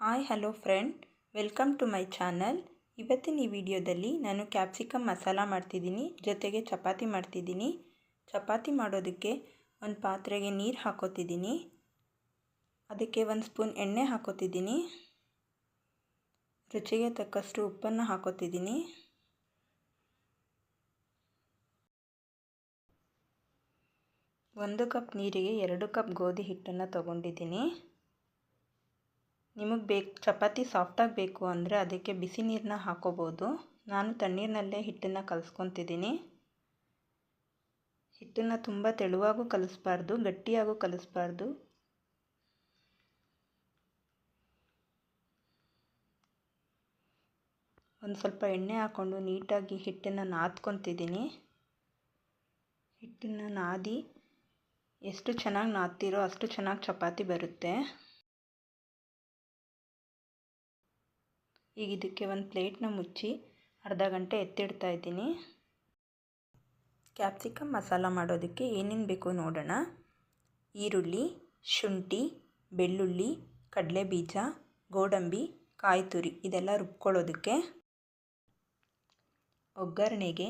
Hi hello friend welcome to my channel ಇವತ್ತಿನ ಈ ವಿಡಿಯೋದಲ್ಲಿ ನಾನು ಕ್ಯಾಪ್ಸಿಕಮ್ ಮಸಾಲ ಮಾಡ್ತಿದ್ದೀನಿ, ಜೊತೆಗೆ ಚಪಾತಿ ಮಾಡ್ತಿದ್ದೀನಿ. ಚಪಾತಿ ಮಾಡೋದಕ್ಕೆ ಒಂದು ಪಾತ್ರೆಗೆ ನೀರು ಹಾಕೋತಿದ್ದೀನಿ. ಅದಕ್ಕೆ ಒಂದು ಸ್ಪೂನ್ ಎಣ್ಣೆ ಹಾಕೋತಿದ್ದೀನಿ. ರುಚಿಗೆ ತಕ್ಕಷ್ಟು ಉಪ್ಪನ್ನು ಹಾಕೋತಿದ್ದೀನಿ. ಒಂದು ಕಪ್ ನೀರಿಗೆ ಎರಡು ಕಪ್ ಗೋಧಿ ಹಿಟ್ಟನ್ನು ತಗೊಂಡಿದ್ದೀನಿ. ನಿಮಗೆ ಬೇಕು, ಚಪಾತಿ ಸಾಫ್ಟಾಗಿ ಬೇಕು ಅಂದರೆ ಅದಕ್ಕೆ ಬಿಸಿ ನೀರನ್ನ ಹಾಕೋಬೋದು. ನಾನು ತಣ್ಣೀರಿನಲ್ಲೇ ಹಿಟ್ಟನ್ನು ಕಲಿಸ್ಕೊತಿದ್ದೀನಿ. ಹಿಟ್ಟನ್ನು ತುಂಬ ತೆಳುವಾಗೂ ಕಲಿಸ್ಬಾರ್ದು, ಗಟ್ಟಿಯಾಗೂ ಕಲಿಸ್ಬಾರ್ದು. ಒಂದು ಸ್ವಲ್ಪ ಎಣ್ಣೆ ಹಾಕ್ಕೊಂಡು ನೀಟಾಗಿ ಹಿಟ್ಟನ್ನು ನಾದ್ಕೊತಿದ್ದೀನಿ. ಹಿಟ್ಟನ್ನು ನಾದಿ, ಎಷ್ಟು ಚೆನ್ನಾಗಿ ನಾದ್ತೀರೋ ಅಷ್ಟು ಚೆನ್ನಾಗಿ ಚಪಾತಿ ಬರುತ್ತೆ. ಈಗ ಇದಕ್ಕೆ ಒಂದು ಪ್ಲೇಟ್ನ ಮುಚ್ಚಿ ಅರ್ಧ ಗಂಟೆ ಎತ್ತಿಡ್ತಾ ಇದ್ದೀನಿ. ಕ್ಯಾಪ್ಸಿಕಮ್ ಮಸಾಲ ಮಾಡೋದಕ್ಕೆ ಏನೇನು ಬೇಕು ನೋಡೋಣ. ಈರುಳ್ಳಿ, ಶುಂಠಿ, ಬೆಳ್ಳುಳ್ಳಿ ಕಡಲೆ ಬೀಜ ಗೋಡಂಬಿ ಕಾಯಿ ತುರಿ ಇದೆಲ್ಲ ರುಬ್ಕೊಳ್ಳೋದಕ್ಕೆ. ಒಗ್ಗರಣೆಗೆ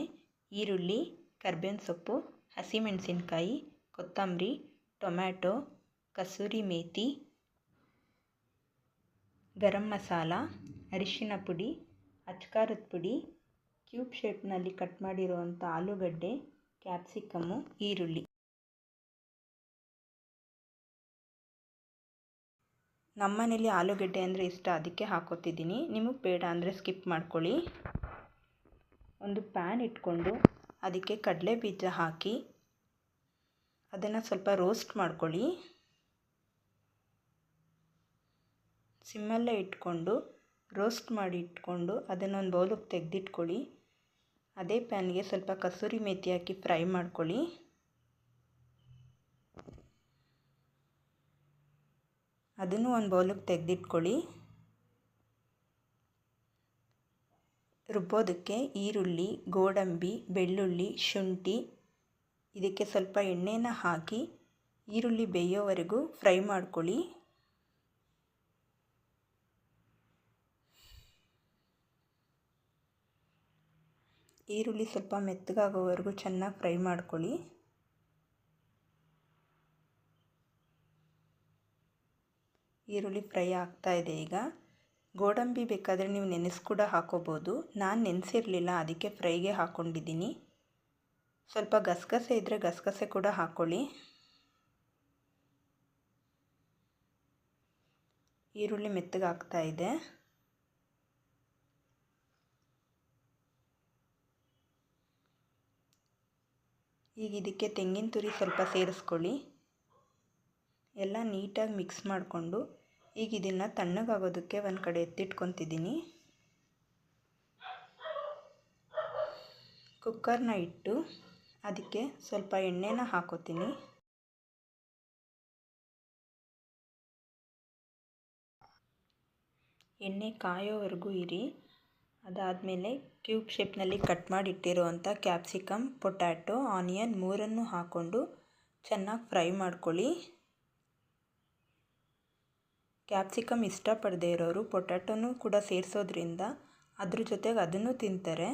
ಈರುಳ್ಳಿ, ಕರ್ಬೇವಿನ ಸೊಪ್ಪು, ಹಸಿಮೆಣಸಿನ್ಕಾಯಿ, ಕೊತ್ತಂಬರಿ, ಟೊಮ್ಯಾಟೊ, ಕಸೂರಿ ಮೇಥಿ ಗರಂ ಮಸಾಲ ಅರಿಶಿನ ಪುಡಿ, ಅಚ್ಕಾರದ ಪುಡಿ, ಕ್ಯೂಬ್ ಶೇಪ್ನಲ್ಲಿ ಕಟ್ ಮಾಡಿರುವಂಥ ಆಲೂಗಡ್ಡೆ, ಕ್ಯಾಪ್ಸಿಕಮ್ಮು, ಈರುಳ್ಳಿ. ನಮ್ಮ ಮನೇಲಿ ಆಲೂಗಡ್ಡೆ ಅಂದರೆ ಇಷ್ಟ, ಅದಕ್ಕೆ ಹಾಕೋತಿದ್ದೀನಿ. ನಿಮಗೆ ಬೇಡ ಅಂದರೆ ಸ್ಕಿಪ್ ಮಾಡ್ಕೊಳ್ಳಿ. ಒಂದು ಪ್ಯಾನ್ ಇಟ್ಕೊಂಡು ಅದಕ್ಕೆ ಕಡಲೆ ಬೀಜ ಹಾಕಿ ಅದನ್ನು ಸ್ವಲ್ಪ ರೋಸ್ಟ್ ಮಾಡ್ಕೊಳ್ಳಿ. ಸಿಮ್ಮಲ್ಲೇ ಇಟ್ಕೊಂಡು ರೋಸ್ಟ್ ಮಾಡಿ ಇಟ್ಕೊಂಡು ಅದನ್ನೊಂದು ಬೌಲಿಗೆ ತೆಗೆದಿಟ್ಕೊಳ್ಳಿ. ಅದೇ ಪ್ಯಾನ್ಗೆ ಸ್ವಲ್ಪ ಕಸೂರಿ ಮೇಥಿ ಹಾಕಿ ಫ್ರೈ ಮಾಡ್ಕೊಳ್ಳಿ. ಅದನ್ನು ಒಂದು ಬೌಲಿಗೆ ತೆಗೆದಿಟ್ಕೊಳ್ಳಿ. ರುಬ್ಬೋದಕ್ಕೆ ಈರುಳ್ಳಿ, ಗೋಡಂಬಿ, ಬೆಳ್ಳುಳ್ಳಿ, ಶುಂಠಿ, ಇದಕ್ಕೆ ಸ್ವಲ್ಪ ಎಣ್ಣೆನ ಹಾಕಿ ಈರುಳ್ಳಿ ಬೇಯೋವರೆಗೂ ಫ್ರೈ ಮಾಡ್ಕೊಳ್ಳಿ. ಈರುಳ್ಳಿ ಸ್ವಲ್ಪ ಮೆತ್ತಗಾಗೋವರೆಗೂ ಚೆನ್ನಾಗಿ ಫ್ರೈ ಮಾಡ್ಕೊಳ್ಳಿ. ಈರುಳ್ಳಿ ಫ್ರೈ ಆಗ್ತಾ ಇದೆ ಈಗ. ಗೋಡಂಬಿ ಬೇಕಾದರೆ ನೀವು ನೆನೆಸಿ ಕೂಡ ಹಾಕೋಬೋದು. ನಾನು ನೆನೆಸಿರಲಿಲ್ಲ, ಅದಕ್ಕೆ ಫ್ರೈಗೆ ಹಾಕ್ಕೊಂಡಿದ್ದೀನಿ ಸ್ವಲ್ಪ ಗಸಗಸೆ ಇದ್ದರೆ ಗಸಗಸೆ ಕೂಡ ಹಾಕ್ಕೊಳ್ಳಿ ಈರುಳ್ಳಿ ಮೆತ್ತಗಾಗ್ತಾ ಇದೆ. ಈಗ ಇದಕ್ಕೆ ತೆಂಗಿನ ತುರಿ ಸ್ವಲ್ಪ ಸೇರಿಸ್ಕೊಳ್ಳಿ. ಎಲ್ಲ ನೀಟಾಗಿ ಮಿಕ್ಸ್ ಮಾಡಿಕೊಂಡು ಈಗ ಇದನ್ನು ತಣ್ಣಗಾಗೋದಕ್ಕೆ ಒಂದು ಕಡೆ ಎತ್ತಿಟ್ಕೊತಿದ್ದೀನಿ. ಕುಕ್ಕರ್ನ ಇಟ್ಟು ಅದಕ್ಕೆ ಸ್ವಲ್ಪ ಎಣ್ಣೆನ ಹಾಕೋತೀನಿ. ಎಣ್ಣೆ ಕಾಯೋವರೆಗೂ ಇರಿ. ಅದಾದಮೇಲೆ ಕ್ಯೂಬ್ ಶೇಪ್ನಲ್ಲಿ ಕಟ್ ಮಾಡಿ ಇಟ್ಟಿರುವಂಥ ಕ್ಯಾಪ್ಸಿಕಮ್, ಪೊಟ್ಯಾಟೊ, ಆನಿಯನ್ ಮೂರನ್ನು ಹಾಕ್ಕೊಂಡು ಚೆನ್ನಾಗಿ ಫ್ರೈ ಮಾಡ್ಕೊಳ್ಳಿ. ಕ್ಯಾಪ್ಸಿಕಮ್ ಇಷ್ಟಪಡದೇ ಇರೋರು ಪೊಟ್ಯಾಟೊನೂ ಕೂಡ ಸೇರಿಸೋದ್ರಿಂದ ಅದ್ರ ಜೊತೆಗೆ ಅದನ್ನು ತಿಂತಾರೆ.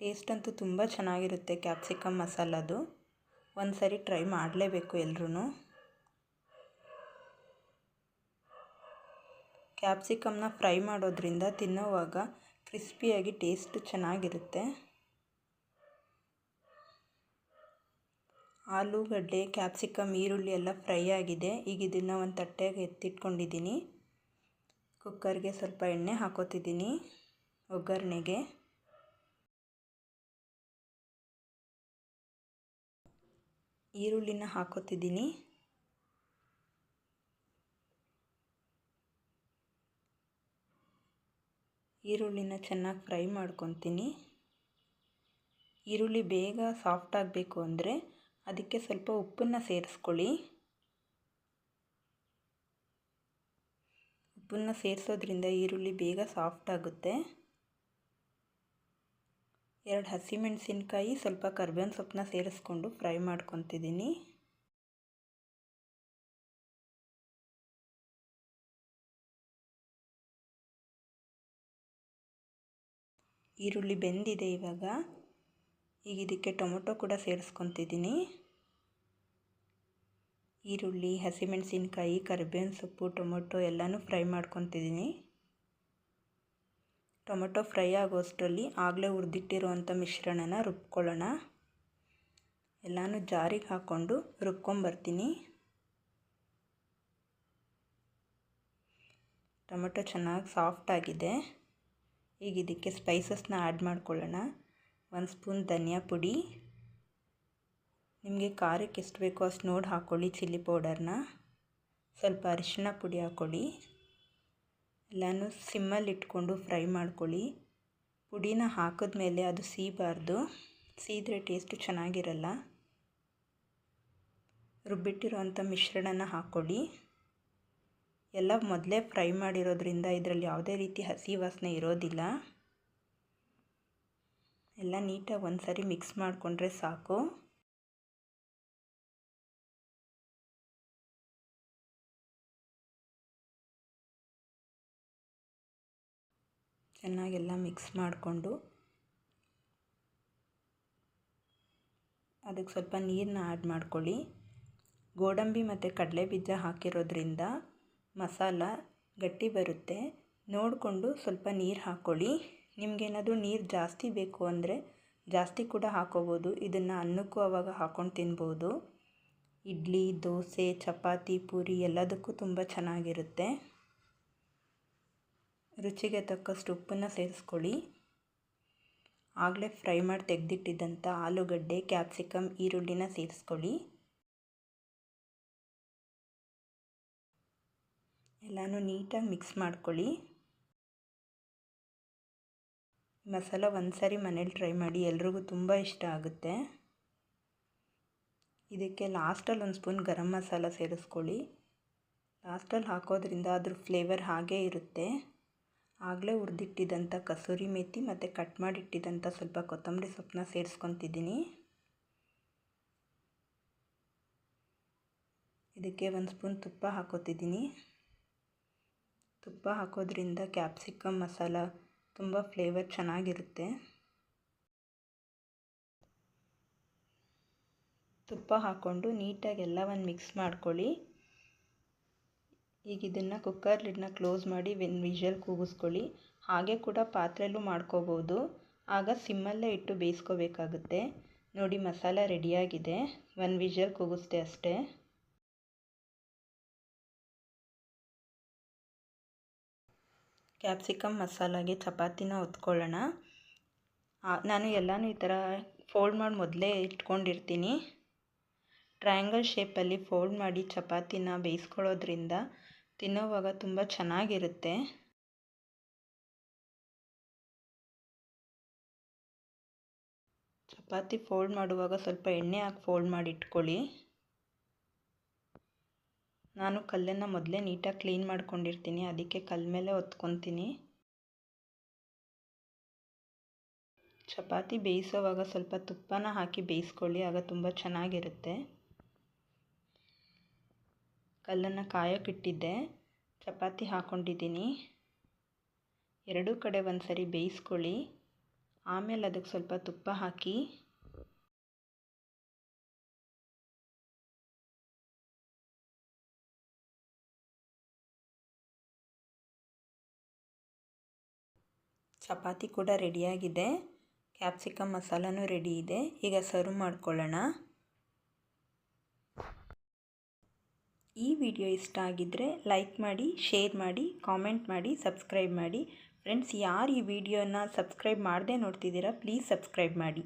ಟೇಸ್ಟ್ ಅಂತೂ ತುಂಬ ಚೆನ್ನಾಗಿರುತ್ತೆ ಕ್ಯಾಪ್ಸಿಕಮ್ ಮಸಾಲದು. ಒಂದು ಸರಿ ಟ್ರೈ ಮಾಡಲೇಬೇಕು ಎಲ್ರೂ ಕ್ಯಾಪ್ಸಿಕಮ್ನ ಫ್ರೈ ಮಾಡೋದ್ರಿಂದ ತಿನ್ನೋವಾಗ ಕ್ರಿಸ್ಪಿಯಾಗಿ ಟೇಸ್ಟ್ ಚೆನ್ನಾಗಿರುತ್ತೆ. ಆಲೂಗಡ್ಡೆ, ಕ್ಯಾಪ್ಸಿಕಮ್, ಈರುಳ್ಳಿ ಎಲ್ಲ ಫ್ರೈ ಆಗಿದೆ. ಈಗ ಇದನ್ನು ಒಂದು ತಟ್ಟೆಗೆ ಎತ್ತಿಟ್ಕೊಂಡಿದ್ದೀನಿ ಕುಕ್ಕರ್ಗೆ ಸ್ವಲ್ಪ ಎಣ್ಣೆ ಹಾಕೋತಿದ್ದೀನಿ ಒಗ್ಗರಣೆಗೆ. ಈರುಳ್ಳಿನ ಹಾಕೋತಿದ್ದೀನಿ ಈರುಳ್ಳಿನ ಚೆನ್ನಾಗಿ ಫ್ರೈ ಮಾಡ್ಕೊತೀನಿ. ಈರುಳ್ಳಿ ಬೇಗ ಸಾಫ್ಟ್ ಆಗಬೇಕು ಅಂದರೆ ಅದಕ್ಕೆ ಸ್ವಲ್ಪ ಉಪ್ಪನ್ನು ಸೇರಿಸ್ಕೊಳ್ಳಿ. ಉಪ್ಪನ್ನು ಸೇರಿಸೋದ್ರಿಂದ ಈರುಳ್ಳಿ ಬೇಗ ಸಾಫ್ಟ್ ಆಗುತ್ತೆ. ಎರಡು ಹಸಿಮೆಣಸಿನ್ಕಾಯಿ, ಸ್ವಲ್ಪ ಕರ್ಬೇವಿನ ಸೊಪ್ಪನ್ನ ಸೇರಿಸ್ಕೊಂಡು ಫ್ರೈ ಮಾಡ್ಕೊತಿದ್ದೀನಿ. ಈರುಳ್ಳಿ ಬೆಂದಿದೆ ಇವಾಗ. ಈಗ ಇದಕ್ಕೆ ಟೊಮೊಟೊ ಕೂಡ ಸೇರಿಸ್ಕೊತಿದ್ದೀನಿ. ಈರುಳ್ಳಿ, ಹಸಿಮೆಣಸಿನ್ಕಾಯಿ, ಕರಿಬೇವಿನ ಸೊಪ್ಪು, ಟೊಮೊಟೊ ಎಲ್ಲನೂ ಫ್ರೈ ಮಾಡ್ಕೊತಿದ್ದೀನಿ. ಟೊಮೊಟೊ ಫ್ರೈ ಆಗೋಷ್ಟರಲ್ಲಿ ಆಗಲೇ ಹುರಿದಿಟ್ಟಿರುವಂಥ ಮಿಶ್ರಣನ ರುಬ್ಕೊಳ್ಳೋಣ. ಎಲ್ಲನೂ ಜಾರಿಗೆ ಹಾಕ್ಕೊಂಡು ರುಬ್ಕೊಂಬರ್ತೀನಿ. ಟೊಮೆಟೊ ಚೆನ್ನಾಗಿ ಸಾಫ್ಟ್ ಆಗಿದೆ. ಈಗ ಇದಕ್ಕೆ ಸ್ಪೈಸಸ್ನ ಆ್ಯಡ್ ಮಾಡ್ಕೊಳ್ಳೋಣ. ಒಂದು ಸ್ಪೂನ್ ಧನಿಯಾ ಪುಡಿ. ನಿಮಗೆ ಖಾರಕ್ಕೆ ಎಷ್ಟು ಬೇಕೋ ಅಷ್ಟು ನೋಡಿ ಹಾಕ್ಕೊಳ್ಳಿ ಚಿಲ್ಲಿ ಪೌಡರ್ನ ಸ್ವಲ್ಪ ಅರಿಶಿನ ಪುಡಿ ಹಾಕ್ಕೊಳ್ಳಿ ಎಲ್ಲನೂ ಸಿಮ್ಮಲ್ಲಿ ಇಟ್ಕೊಂಡು ಫ್ರೈ ಮಾಡ್ಕೊಳ್ಳಿ. ಪುಡಿನ ಹಾಕಿದ್ಮೇಲೆ ಅದು ಸೀಬಾರ್ದು. ಸೀದ್ರೆ ಟೇಸ್ಟು ಚೆನ್ನಾಗಿರಲ್ಲ. ರುಬ್ಬಿಟ್ಟಿರೋವಂಥ ಮಿಶ್ರಣನ ಹಾಕ್ಕೊಳ್ಳಿ ಎಲ್ಲ ಮೊದಲೇ ಫ್ರೈ ಮಾಡಿರೋದ್ರಿಂದ ಇದರಲ್ಲಿ ಯಾವುದೇ ರೀತಿ ಹಸಿ ವಾಸನೆ ಇರೋದಿಲ್ಲ. ಎಲ್ಲ ನೀಟಾಗಿ ಒಂದು ಸರಿ ಮಿಕ್ಸ್ ಮಾಡಿಕೊಂಡ್ರೆ ಸಾಕು. ಚೆನ್ನಾಗೆಲ್ಲ ಮಿಕ್ಸ್ ಮಾಡಿಕೊಂಡು ಅದಕ್ಕೆ ಸ್ವಲ್ಪ ನೀರನ್ನ ಆ್ಯಡ್ ಮಾಡ್ಕೊಳ್ಳಿ. ಗೋಡಂಬಿ ಮತ್ತು ಕಡಲೆ ಬೀಜ ಹಾಕಿರೋದ್ರಿಂದ ಮಸಾಲ ಗಟ್ಟಿ ಬರುತ್ತೆ. ನೋಡಿಕೊಂಡು ಸ್ವಲ್ಪ ನೀರು ಹಾಕ್ಕೊಳ್ಳಿ ನಿಮಗೇನಾದರೂ ನೀರು ಜಾಸ್ತಿ ಬೇಕು ಅಂದರೆ ಜಾಸ್ತಿ ಕೂಡ ಹಾಕ್ಕೋಬೋದು ಇದನ್ನು ಅನ್ನಕ್ಕೂ ಆವಾಗ ಹಾಕ್ಕೊಂಡು ತಿನ್ಬೋದು. ಇಡ್ಲಿ, ದೋಸೆ, ಚಪಾತಿ, ಪೂರಿ ಎಲ್ಲದಕ್ಕೂ ತುಂಬ ಚೆನ್ನಾಗಿರುತ್ತೆ. ರುಚಿಗೆ ತಕ್ಕಷ್ಟು ಉಪ್ಪನ್ನು ಸೇರಿಸ್ಕೊಳ್ಳಿ. ಆಗಲೇ ಫ್ರೈ ಮಾಡಿ ತೆಗೆದಿಟ್ಟಿದ್ದಂಥ ಆಲೂಗಡ್ಡೆ, ಕ್ಯಾಪ್ಸಿಕಮ್, ಈರುಳ್ಳಿನ ಸೇರಿಸ್ಕೊಳ್ಳಿ. ಎಲ್ಲನೂ ನೀಟಾಗಿ ಮಿಕ್ಸ್ ಮಾಡ್ಕೊಳ್ಳಿ. ಮಸಾಲ ಒಂದು ಸಾರಿ ಮನೇಲಿ ಟ್ರೈ ಮಾಡಿ ಎಲ್ರಿಗೂ ತುಂಬ ಇಷ್ಟ ಆಗುತ್ತೆ. ಇದಕ್ಕೆ ಲಾಸ್ಟಲ್ಲಿ ಒಂದು ಸ್ಪೂನ್ ಗರಂ ಮಸಾಲ ಸೇರಿಸ್ಕೊಳ್ಳಿ. ಲಾಸ್ಟಲ್ಲಿ ಹಾಕೋದ್ರಿಂದ ಅದ್ರ ಫ್ಲೇವರ್ ಹಾಗೇ ಇರುತ್ತೆ. ಆಗಲೇ ಹುರಿದಿಟ್ಟಿದ್ದಂಥ ಕಸೂರಿ ಮೇಥಿ ಮತ್ತು ಕಟ್ ಮಾಡಿಟ್ಟಿದ್ದಂಥ ಸ್ವಲ್ಪ ಕೊತ್ತಂಬರಿ ಸೊಪ್ಪನ್ನ ಸೇರಿಸ್ಕೊತಿದ್ದೀನಿ. ಇದಕ್ಕೆ ಒಂದು ಸ್ಪೂನ್ ತುಪ್ಪ ಹಾಕೋತಿದ್ದೀನಿ. ತುಪ್ಪ ಹಾಕೋದ್ರಿಂದ ಕ್ಯಾಪ್ಸಿಕಮ್ ಮಸಾಲ ತುಂಬ ಫ್ಲೇವರ್ ಚೆನ್ನಾಗಿರುತ್ತೆ. ತುಪ್ಪ ಹಾಕ್ಕೊಂಡು ನೀಟಾಗಿ ಎಲ್ಲವನ್ನು ಮಿಕ್ಸ್ ಮಾಡ್ಕೊಳ್ಳಿ. ಈಗ ಇದನ್ನು ಕುಕ್ಕರ್ ಲಿಡ್ನ ಕ್ಲೋಸ್ ಮಾಡಿ ವೆನ್ ವಿಷಲ್ ಕೂಗಿಸ್ಕೊಳ್ಳಿ. ಹಾಗೆ ಕೂಡ ಪಾತ್ರೆಯಲ್ಲೂ ಮಾಡ್ಕೋಬೋದು. ಆಗ ಸಿಮ್ಮಲ್ಲೇ ಇಟ್ಟು ಬೇಯಿಸ್ಕೋಬೇಕಾಗುತ್ತೆ. ನೋಡಿ ಮಸಾಲ ರೆಡಿಯಾಗಿದೆ. ಒಂದು ವಿಷಲ್ ಕೂಗಿಸ್ದೆ ಅಷ್ಟೇ. ಕ್ಯಾಪ್ಸಿಕಮ್ ಮಸಾಲಾಗೆ ಚಪಾತಿನ ಹೊತ್ಕೊಳ್ಳೋಣ. ನಾನು ಎಲ್ಲನೂ ಈ ಥರ ಫೋಲ್ಡ್ ಮಾಡಿ ಮೊದಲೇ ಇಟ್ಕೊಂಡಿರ್ತೀನಿ. ಟ್ರಯಾಂಗಲ್ ಶೇಪಲ್ಲಿ ಫೋಲ್ಡ್ ಮಾಡಿ ಚಪಾತಿನ ಬೇಯಿಸ್ಕೊಳ್ಳೋದ್ರಿಂದ ತಿನ್ನೋವಾಗ ತುಂಬ ಚೆನ್ನಾಗಿರುತ್ತೆ. ಚಪಾತಿ ಫೋಲ್ಡ್ ಮಾಡುವಾಗ ಸ್ವಲ್ಪ ಎಣ್ಣೆ ಹಾಕಿ ಫೋಲ್ಡ್ ಮಾಡಿ ಇಟ್ಕೊಳ್ಳಿ. ನಾನು ಕಲ್ಲನ್ನು ಮೊದಲೇ ನೀಟಾಗಿ ಕ್ಲೀನ್ ಮಾಡ್ಕೊಂಡಿರ್ತೀನಿ, ಅದಕ್ಕೆ ಕಲ್ಲ ಮೇಲೆ ಒತ್ಕೊತೀನಿ. ಚಪಾತಿ ಬೇಯಿಸೋವಾಗ ಸ್ವಲ್ಪ ತುಪ್ಪನ ಹಾಕಿ ಬೇಯಿಸ್ಕೊಳ್ಳಿ, ಆಗ ತುಂಬ ಚೆನ್ನಾಗಿರುತ್ತೆ. ಕಲ್ಲನ್ನು ಕಾಯೋಕ್ಕಿಟ್ಟಿದ್ದೆ ಚಪಾತಿ ಹಾಕ್ಕೊಂಡಿದ್ದೀನಿ ಎರಡೂ ಕಡೆ ಒಂದು ಸರಿ ಬೇಯಿಸ್ಕೊಳ್ಳಿ, ಆಮೇಲೆ ಅದಕ್ಕೆ ಸ್ವಲ್ಪ ತುಪ್ಪ ಹಾಕಿ. ಚಪಾತಿ ಕೂಡ ರೆಡಿಯಾಗಿದೆ. ಕ್ಯಾಪ್ಸಿಕಮ್ ಮಸಾಲನೂ ರೆಡಿ ಇದೆ. ಈಗ ಸರ್ವ್ ಮಾಡ್ಕೊಳ್ಳೋಣ. ಈ ವಿಡಿಯೋ ಇಷ್ಟ ಆಗಿದ್ದರೆ ಲೈಕ್ ಮಾಡಿ, ಶೇರ್ ಮಾಡಿ, ಕಾಮೆಂಟ್ ಮಾಡಿ, ಸಬ್ಸ್ಕ್ರೈಬ್ ಮಾಡಿ. ಫ್ರೆಂಡ್ಸ್, ಯಾರು ಈ ವಿಡಿಯೋನ ಸಬ್ಸ್ಕ್ರೈಬ್ ಮಾಡದೆ ನೋಡ್ತಿದ್ದೀರಾ, ಪ್ಲೀಸ್ ಸಬ್ಸ್ಕ್ರೈಬ್ ಮಾಡಿ.